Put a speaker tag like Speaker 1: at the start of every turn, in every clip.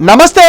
Speaker 1: నమస్తే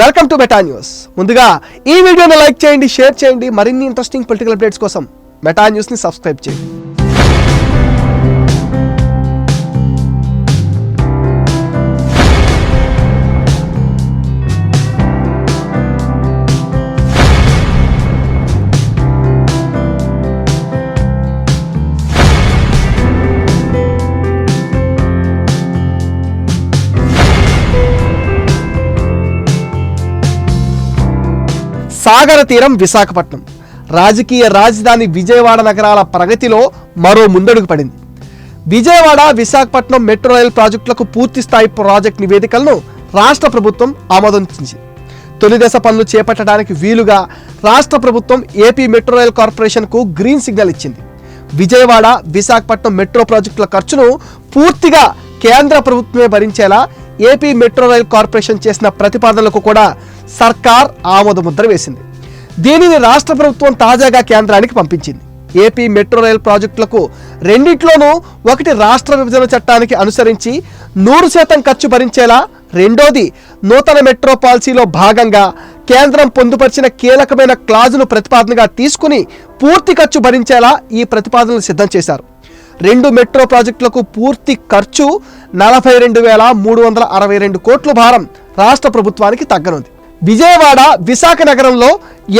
Speaker 1: welcome to meta news ముందుగా ఈ వీడియోని లైక్ చేయండి షేర్ చేయండి. మరిన్ని ఇంట్రెస్టింగ్ పొలిటికల్ అప్డేట్స్ కోసం మెటా న్యూస్ని సబ్స్క్రైబ్ చేయండి. సాగర తీరం విశాఖపట్నం. రాజకీయ రాజధాని విజయవాడ నగరాల ప్రగతిలో మరో ముందడుగు పడింది. విజయవాడ విశాఖపట్నం మెట్రో రైల్ ప్రాజెక్టులకు పూర్తి స్థాయి ప్రాజెక్ట్ నివేదికలను రాష్ట్ర ప్రభుత్వం ఆమోదించింది. తొలి దశ పనులు చేపట్టడానికి వీలుగా రాష్ట్ర ప్రభుత్వం ఏపీ మెట్రో రైల్ కార్పొరేషన్కు గ్రీన్ సిగ్నల్ ఇచ్చింది. విజయవాడ విశాఖపట్నం మెట్రో ప్రాజెక్టుల ఖర్చును పూర్తిగా కేంద్ర ప్రభుత్వమే భరించేలా ఏపీ మెట్రో రైల్ కార్పొరేషన్ చేసిన ప్రతిపాదనలకు కూడా సర్కార్ ఆమోద ముద్ర వేసింది. దీనిని రాష్ట్ర ప్రభుత్వం తాజాగా కేంద్రానికి పంపించింది. ఏపీ మెట్రో రైల్ ప్రాజెక్టులకు రెండిట్లోనూ ఒకటి రాష్ట్ర విభజన చట్టానికి అనుసరించి నూరు శాతం ఖర్చు భరించేలా రెండోది నూతన మెట్రో పాలసీలో భాగంగా కేంద్రం పొందుపరిచిన కీలకమైన క్లాజును ప్రతిపాదనగా తీసుకుని పూర్తి ఖర్చు భరించేలా ఈ ప్రతిపాదనలు సిద్ధం చేశారు. రెండు మెట్రో ప్రాజెక్టులకు పూర్తి ఖర్చు నలభై రెండు వేల మూడు వందల అరవై రెండు కోట్ల భారం రాష్ట్ర ప్రభుత్వానికి తగ్గనుంది. విజయవాడ విశాఖ నగరంలో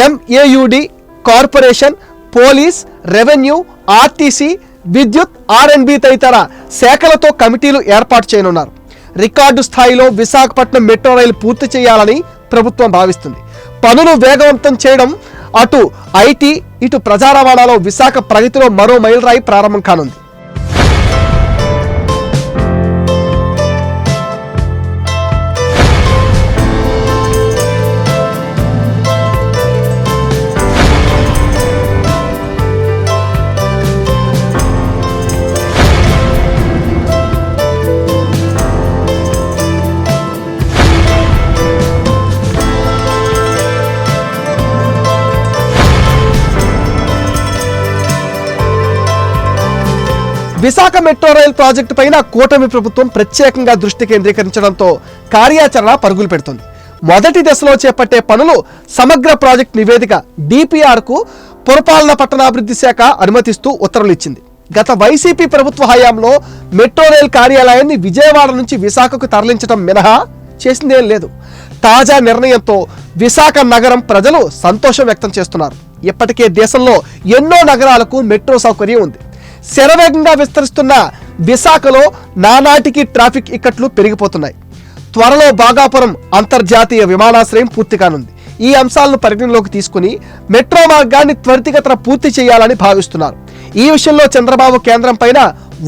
Speaker 1: MAUD corporation police revenue RTC విద్యుత్ ఆర్ఎన్బి తదితర శాఖలతో కమిటీలు ఏర్పాటు చేయనున్నారు. రికార్డు స్థాయిలో విశాఖపట్నం మెట్రో రైలు పూర్తి చేయాలని ప్రభుత్వం భావిస్తుంది. పనులు వేగవంతం చేయడం అటు ఐటీ ఇటు ప్రజా రవాణాలో విశాఖ ప్రగతిలో మరో మైలురాయి ప్రారంభం కానుంది. విశాఖ మెట్రో రైల్ ప్రాజెక్టు పైన కూటమి ప్రభుత్వం ప్రత్యేకంగా దృష్టి కేంద్రీకరించడంతో కార్యాచరణ పరుగులు పెడుతుంది. మొదటి దశలో చేపట్టే పనులు సమగ్ర ప్రాజెక్ట్ నివేదిక డిపిఆర్కు పురపాలన పట్టణాభివృద్ధి శాఖ అనుమతిస్తూ ఉత్తర్వులు ఇచ్చింది. గత వైసీపీ ప్రభుత్వ హయాంలో మెట్రో రైల్ కార్యాలయాన్ని విజయవాడ నుంచి విశాఖకు తరలించడం మినహా చేసిందేం లేదు. తాజా నిర్ణయంతో విశాఖ నగరం ప్రజలు సంతోషం వ్యక్తం చేస్తున్నారు. ఇప్పటికే దేశంలో ఎన్నో నగరాలకు మెట్రో సౌకర్యం ఉంది. శరవేగంగా విస్తరిస్తున్న విశాఖలో నానాటికి ట్రాఫిక్ ఇక్కట్లు పెరిగిపోతున్నాయి. త్వరలో బాగాపురం అంతర్జాతీయ విమానాశ్రయం పూర్తి కానుంది. ఈ అంశాలను పరిగణలోకి తీసుకుని మెట్రో మార్గాన్ని త్వరితగతన పూర్తి చేయాలని భావిస్తున్నారు. ఈ విషయంలో చంద్రబాబు కేంద్రం పైన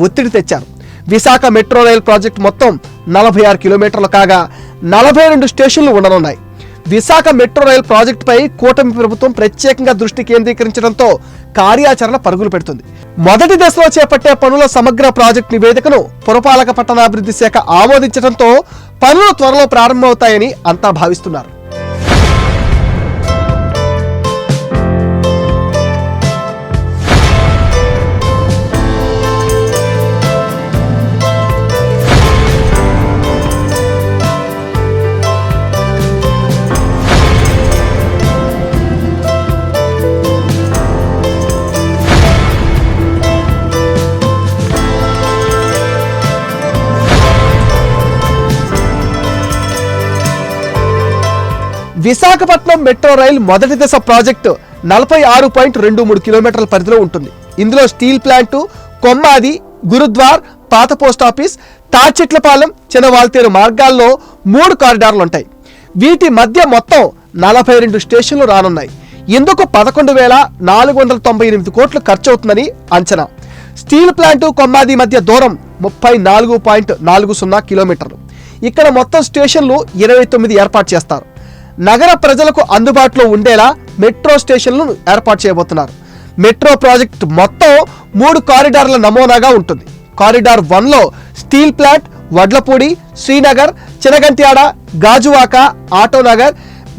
Speaker 1: ఒత్తిడి తెచ్చారు. విశాఖ మెట్రో రైల్ ప్రాజెక్టు మొత్తం నలభై ఆరు కిలోమీటర్లు కాగా నలభై రెండు స్టేషన్లు ఉండనున్నాయి. విశాఖ మెట్రో రైల్ ప్రాజెక్టుపై కూటమి ప్రభుత్వం ప్రత్యేకంగా దృష్టి కేంద్రీకరించడంతో కార్యాచరణ పరుగులు పెడుతుంది. మొదటి దశలో చేపట్టే పనుల సమగ్ర ప్రాజెక్ట్ నివేదికను పురపాలక పట్టణాభివృద్ధి శాఖ ఆమోదించడంతో పనులు త్వరలో ప్రారంభమవుతాయని అంతా భావిస్తున్నారు. విశాఖపట్నం మెట్రో రైల్ మొదటి దశ ప్రాజెక్టు నలభై ఆరు పాయింట్ రెండు మూడు కిలోమీటర్ల పరిధిలో ఉంటుంది. ఇందులో స్టీల్ ప్లాంటు కొమ్మాది గురుద్వార్ పాత పోస్ట్ ఆఫీస్ తాచెట్లపాలెం చిన్నవాల్తేరు మార్గాల్లో మూడు కారిడార్లు ఉంటాయి. వీటి మధ్య మొత్తం నలభై రెండు స్టేషన్లు రానున్నాయి. ఇందుకు పదకొండు వేల నాలుగు వందల తొంభై ఎనిమిది కోట్లు ఖర్చు అవుతుందని అంచనా. స్టీల్ ప్లాంటు కొమ్మాది మధ్య దూరం ముప్పై నాలుగు పాయింట్ నాలుగు సున్నా కిలోమీటర్లు. ఇక్కడ మొత్తం స్టేషన్లు ఇరవై తొమ్మిది ఏర్పాటు చేస్తారు. నగర ప్రజలకు అందుబాటులో ఉండేలా మెట్రో స్టేషన్లను ఏర్పాటు చేయబోతున్నారు. మెట్రో ప్రాజెక్ట్ మొత్తం మూడు కారిడార్ల నమూనాగా ఉంటుంది. కారిడార్ వన్లో steel plant Vadlapudi Srinagar Chinagantyada Gajuwaka Autonagar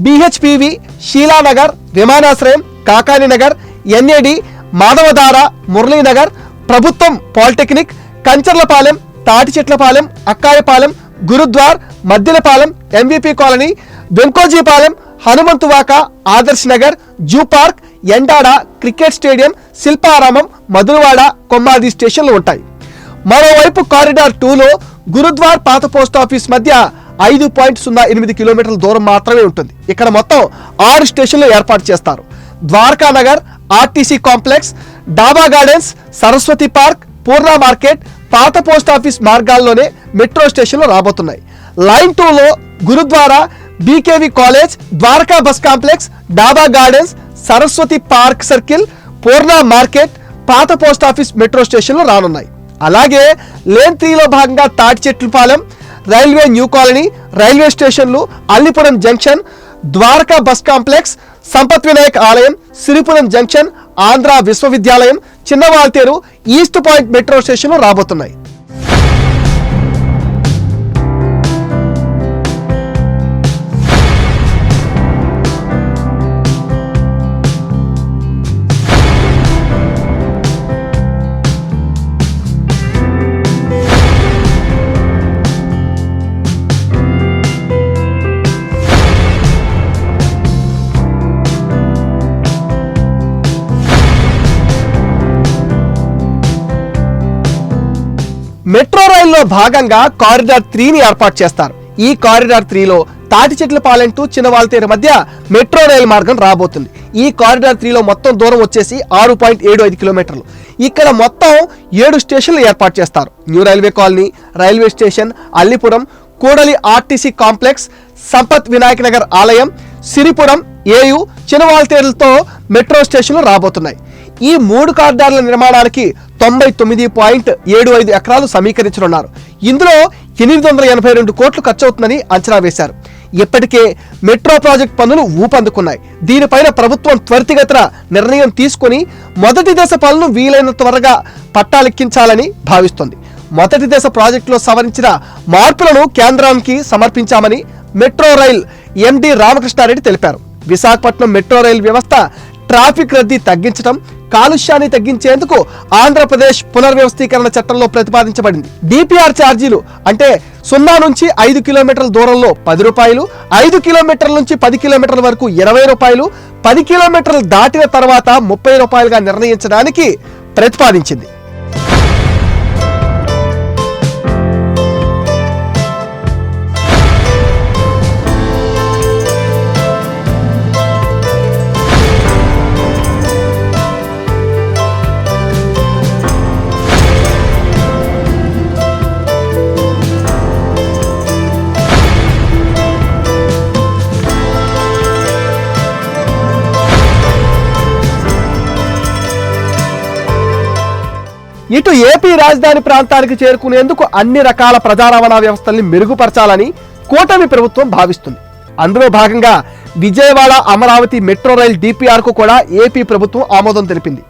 Speaker 1: BHPV Sheelanagar విమానాశ్రయం కాకానినగర్ ఎన్ఏడి మాధవధార మురళీనగర్ ప్రభుత్వం polytechnic Kancharlapalem Thatichetlapalem Akkayapalem Gurudwar Maddilapalem MVP colony Venkojipalem Hanumanthuvaka Adarsh Nagar zoo park Endada cricket stadium Shilparamam Madhurawada Kommadi స్టేషన్లు ఉంటాయి. మరోవైపు corridor టూలో గురుద్వార్ పాత post office మధ్య ఐదు point సున్నా ఎనిమిది కిలోమీటర్ల దూరం మాత్రమే ఉంటుంది. ఇక్కడ మొత్తం ఆరు స్టేషన్లు ఏర్పాటు చేస్తారు. Dwaraka Nagar RTC complex Daba gardens Saraswati park Poorna market పాత పోస్ట్ ఆఫీస్ మార్గాల్లోనే మెట్రో స్టేషన్లు రాబోతున్నాయి. లైన్ టూలో Gurudwara BKV college Dwaraka bus complex Daba gardens Saraswati park circle Poorna market పాత పోస్టాఫీస్ మెట్రో స్టేషన్లు రానున్నాయి. అలాగే లేన్ త్రీలో భాగంగా Thatichetlapalem railway new colony railway స్టేషన్లు Allipuram junction Dwaraka bus complex Sampath Vinayak ఆలయం సిరిపురం జంక్షన్ ఆంధ్ర విశ్వవిద్యాలయం చిన్నవాల్తేరు ఈస్ట్ పాయింట్ మెట్రో స్టేషన్లు రాబోతున్నాయి. మెట్రో రైల్లో భాగంగా కారిడార్ త్రీని ఏర్పాటు చేస్తారు. ఈ కారిడార్ త్రీలో తాటి చెట్ల పాలెం టు మధ్య మెట్రో రైలు మార్గం రాబోతుంది. ఈ కారిడార్ త్రీలో మొత్తం దూరం వచ్చేసి ఆరు పాయింట్ ఏడు ఐదు కిలోమీటర్లు. ఇక్కడ మొత్తం ఏడు స్టేషన్లు ఏర్పాటు చేస్తారు. New railway colony railway station Allipuram కూడలి ఆర్టీసీ కాంప్లెక్స్ సంపత్ వినాయక నగర్ ఆలయం సిరిపురం ఏయు చినవాల్తేరులతో మెట్రో స్టేషన్లు రాబోతున్నాయి. ఈ మూడు కారిడార్ల నిర్మాణానికి తొంభై తొమ్మిది పాయింట్ ఏడు ఐదు ఎకరాలు సమీకరించనున్నారు. ఇందులో ఎనిమిది వందల ఎనభై రెండు కోట్లు ఖర్చు అవుతుందని అంచనా వేశారు. ఇప్పటికే మెట్రో ప్రాజెక్ట్ పనులు ఊపందుకున్నాయి. దీనిపైన ప్రభుత్వం త్వరితగతిన నిర్ణయం తీసుకొని మొదటి దశ పనులను వీలైన త్వరగా పట్టాలెక్కించాలని భావిస్తోంది. మొదటి దశ ప్రాజెక్టులో సవరించిన మార్పులను కేంద్రానికి సమర్పించామని మెట్రో రైల్ ఎండి రామకృష్ణారెడ్డి తెలిపారు. విశాఖపట్నం మెట్రో రైల్ వ్యవస్థ ట్రాఫిక్ రద్దీ తగ్గించడం కాలుష్యాన్ని తగ్గించేందుకు ఆంధ్రప్రదేశ్ పునర్వ్యవస్థీకరణ చట్టంలో ప్రతిపాదించబడింది. డిపిఆర్ ఛార్జీలు అంటే సున్నా నుంచి ఐదు కిలోమీటర్ల దూరంలో పది రూపాయలు ఐదు కిలోమీటర్ల నుంచి పది కిలోమీటర్ల వరకు ఇరవై రూపాయలు పది కిలోమీటర్లు దాటిన తర్వాత ముప్పై రూపాయలుగా నిర్ణయించడానికి ప్రతిపాదించింది. ఇటు ఏపీ రాజధాని ప్రాంతానికి చేరుకునేందుకు అన్ని రకాల ప్రజా రవాణా వ్యవస్థల్ని మెరుగుపరచాలని కూటమి ప్రభుత్వం భావిస్తుంది. అందులో భాగంగా విజయవాడ అమరావతి మెట్రో రైల్ డిపిఆర్కు కూడా ఏపీ ప్రభుత్వం ఆమోదం తెలిపింది.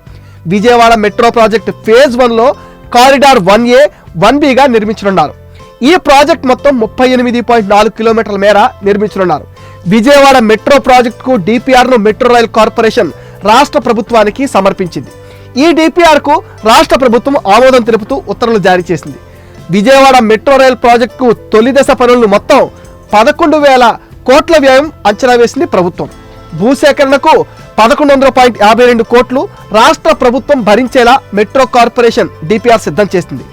Speaker 1: విజయవాడ మెట్రో ప్రాజెక్ట్ ఫేజ్ వన్లో కారిడార్ వన్ ఏ వన్ బిగా నిర్మించనున్నారు. ఈ ప్రాజెక్ట్ మొత్తం ముప్పై ఎనిమిది పాయింట్ నాలుగు కిలోమీటర్ల మేర నిర్మించనున్నారు. విజయవాడ మెట్రో ప్రాజెక్టుకు డిపిఆర్ను మెట్రో రైల్ కార్పొరేషన్ రాష్ట్ర ప్రభుత్వానికి సమర్పించింది. ఈ డిపిఆర్కు రాష్ట్ర ప్రభుత్వం ఆమోదం తెలుపుతూ ఉత్తర్వులు జారీ చేసింది. విజయవాడ మెట్రో రైల్ ప్రాజెక్టుకు తొలి దశ పనులను మొత్తం పదకొండు వేల కోట్ల వ్యయం అంచనా వేసింది ప్రభుత్వం. భూసేకరణకు పదకొండు వందల పాయింట్ యాభై రెండు కోట్లు రాష్ట్ర ప్రభుత్వం భరించేలా మెట్రో కార్పొరేషన్ డిపిఆర్ సిద్ధం చేసింది.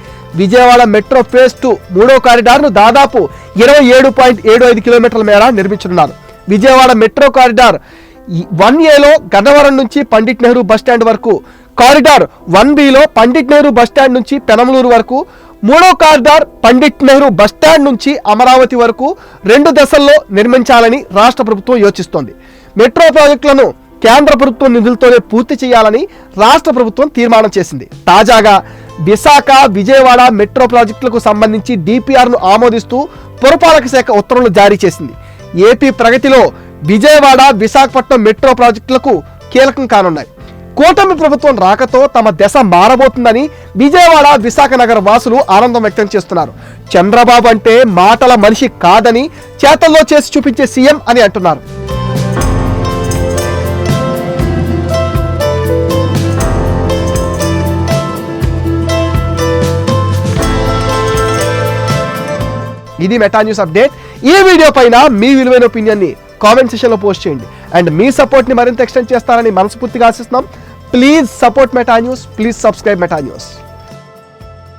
Speaker 1: విజయవాడ మెట్రో ఫేజ్ టూ మూడో కారిడార్ను దాదాపు ఇరవై ఏడు పాయింట్ ఏడు ఐదు కిలోమీటర్ల మేర నిర్మించనున్నారు. విజయవాడ మెట్రో కారిడార్ వన్ ఏలో గన్నవరం నుంచి పండిట్ నెహ్రూ బస్టాండ్ వరకు కారిడార్ వన్ బిలో పండిట్ నెహ్రూ బస్టాండ్ నుంచి పెనమలూరు వరకు మూడో కారిడార్ పండిట్ నెహ్రూ బస్టాండ్ నుంచి అమరావతి వరకు రెండు దశల్లో నిర్మించాలని రాష్ట్ర ప్రభుత్వం యోచిస్తోంది. మెట్రో ప్రాజెక్టులను కేంద్ర ప్రభుత్వం నిధులతోనే పూర్తి చేయాలని రాష్ట్ర ప్రభుత్వం తీర్మానం చేసింది. తాజాగా విశాఖ విజయవాడ మెట్రో ప్రాజెక్టులకు సంబంధించి డిపిఆర్ను ఆమోదిస్తూ పురపాలక శాఖ ఉత్తర్వులు జారీ చేసింది. ఏపీ ప్రగతిలో విజయవాడ విశాఖపట్నం మెట్రో ప్రాజెక్టులకు కీలకం కానున్నాయి. కూటమి ప్రభుత్వం రాకతో తమ దశ మారబోతుందని విజయవాడ విశాఖ నగర వాసులు ఆనందం వ్యక్తం చేస్తున్నారు. చంద్రబాబు అంటే మాటల మనిషి కాదని చేతల్లో చేసి చూపించే సీఎం అని అంటున్నారు. ఇది మెటా న్యూస్ అప్డేట్ ఈ వీడియో పైన మీ విలువైన ఒపీనియన్ని కామెంట్ సెషన్లో పోస్ట్ చేయండి. అండ్ మీ సపోర్ట్ని మరింత ఎక్స్టెండ్ చేస్తారని మనస్ఫూర్తిగా ఆశిస్తున్నాం. Please support Meta news please subscribe Meta news